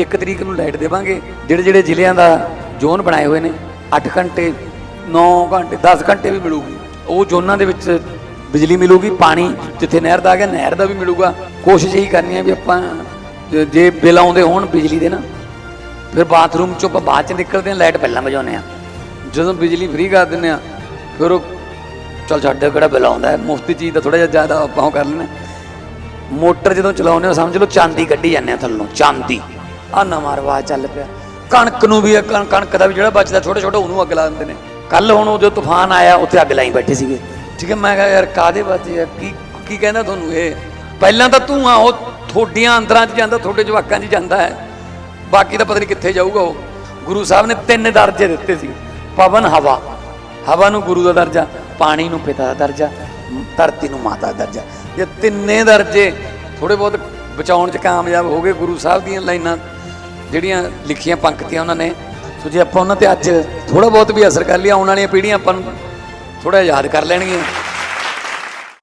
1 ਤਰੀਕ ਨੂੰ ਲਾਈਟ ਦੇਵਾਂਗੇ। ਜਿਹੜੇ ਜਿਹੜੇ ਜ਼ਿਲ੍ਹਿਆਂ ਦਾ ਜ਼ੋਨ ਬਣਾਏ ਹੋਏ ਨੇ 8 ਘੰਟੇ 9 ਘੰਟੇ 10 ਘੰਟੇ ਵੀ ਮਿਲੂਗੀ। ਉਹ ਜ਼ੋਨਾਂ ਦੇ ਵਿੱਚ ਬਿਜਲੀ ਮਿਲੂਗੀ, ਪਾਣੀ ਜਿੱਥੇ ਨਹਿਰ ਦਾ ਆ ਗਿਆ, ਨਹਿਰ ਦਾ ਵੀ ਮਿਲੂਗਾ। ਕੋਸ਼ਿਸ਼ ਇਹੀ ਕਰਨੀ ਹੈ ਵੀ ਆਪਾਂ, ਜੇ- ਬਿੱਲ ਆਉਂਦੇ ਹੋਣ ਬਿਜਲੀ ਦੇ ਨਾ, ਫਿਰ ਬਾਥਰੂਮ ਚੋਂ ਆਪਾਂ ਬਾਅਦ ਚ ਨਿਕਲਦੇ ਹਾਂ, ਲਾਈਟ ਪਹਿਲਾਂ ਵਜਾਉਂਦੇ ਆ ਜਦੋਂ ਬਿਜਲੀ ਫ੍ਰੀ ਕਰ ਦਿੰਦੇ ਆ ਫਿਰ ਉਹ, ਚਲ ਛੱਡ, ਕਿਹੜਾ ਬਿੱਲ ਆਉਂਦਾ ਮੁਫਤ ਚੀਜ਼ ਦਾ ਥੋੜਾ ਜਿਹਾ ਜ਼ਿਆਦਾ ਆਪਾਂ ਉਹ ਕਰ ਲੈਣਾ ਮੋਟਰ ਜਦੋਂ ਚਲਾਉਂਦੇ ਹੋ, ਸਮਝ ਲਓ ਚਾਂਦੀ ਕੱਢੀ ਜਾਂਦੇ ਆ ਥੱਲੋਂ, ਚਾਂਦੀ। ਆ ਨਵਾਂ ਰਿਵਾਜ ਚੱਲ ਪਿਆ। ਕਣਕ ਨੂੰ ਵੀ ਕਣਕ ਦਾ ਵੀ ਜਿਹੜਾ ਬਚਦਾ ਛੋਟੇ ਛੋਟੇ ਉਹਨੂੰ ਅੱਗ ਲਾ ਦਿੰਦੇ ਨੇ। ਕੱਲ ਹੁਣ ਉਹ ਤੂਫਾਨ ਆਇਆ, ਉੱਥੇ ਅੱਗ ਲਾਈ ਬੈਠੇ ਸੀਗੇ। ਠੀਕ ਹੈ, ਮੈਂ ਕਿਹਾ ਯਾਰ ਕਾਦੇ ਵਾਸਤੇ ਯਾਰ? ਕੀ ਕੀ ਕਹਿੰਦਾ ਤੁਹਾਨੂੰ ਇਹ? ਪਹਿਲਾਂ ਤਾਂ ਧੂਆਂ ਉਹ ਥੋਡੀਆਂ ਅੰਦਰਾਂ 'ਚ ਜਾਂਦਾ, ਤੁਹਾਡੇ ਜਵਾਕਾਂ 'ਚ ਜਾਂਦਾ ਹੈ। ਬਾਕੀ ਤਾਂ ਪਤਾ ਨਹੀਂ ਕਿੱਥੇ ਜਾਊਗਾ ਉਹ। ਗੁਰੂ ਸਾਹਿਬ ਨੇ ਤਿੰਨ ਦਰਜੇ ਦਿੱਤੇ ਸੀ। ਪਵਨ ਹਵਾ। ਹਵਾ ਨੂੰ ਗੁਰੂ ਦਾ ਦਰਜਾ, ਪਾਣੀ ਨੂੰ ਪਿਤਾ ਦਾ ਦਰਜਾ, ਧਰਤੀ ਨੂੰ ਮਾਤਾ ਦਾ ਦਰਜਾ। ਇਹ ਤਿੰਨੇ ਦਰਜੇ ਥੋੜੇ ਬਹੁਤ ਬਚਾਉਣ 'ਚ ਕਾਮਯਾਬ ਹੋ ਗਏ ਗੁਰੂ ਸਾਹਿਬ ਦੀਆਂ ਲਾਈਨਾਂ। ਜਿਹੜੀਆਂ ਲਿਖੀਆਂ ਪੰਕਤੀਆਂ ਉਹਨਾਂ ਨੇ। ਸੋ ਜੇ ਆਪਾਂ ਉਹਨਾਂ ਤੇ ਅੱਜ ਥੋੜਾ ਬਹੁਤ ਵੀ ਅਸਰ ਕਰ ਲਿਆ, ਆਉਣ ਵਾਲੀਆਂ ਪੀੜ੍ਹੀਆਂ ਆਪਾਂ ਨੂੰ ਥੋੜਾ ਯਾਦ ਕਰ ਲੈਣਗੀਆਂ।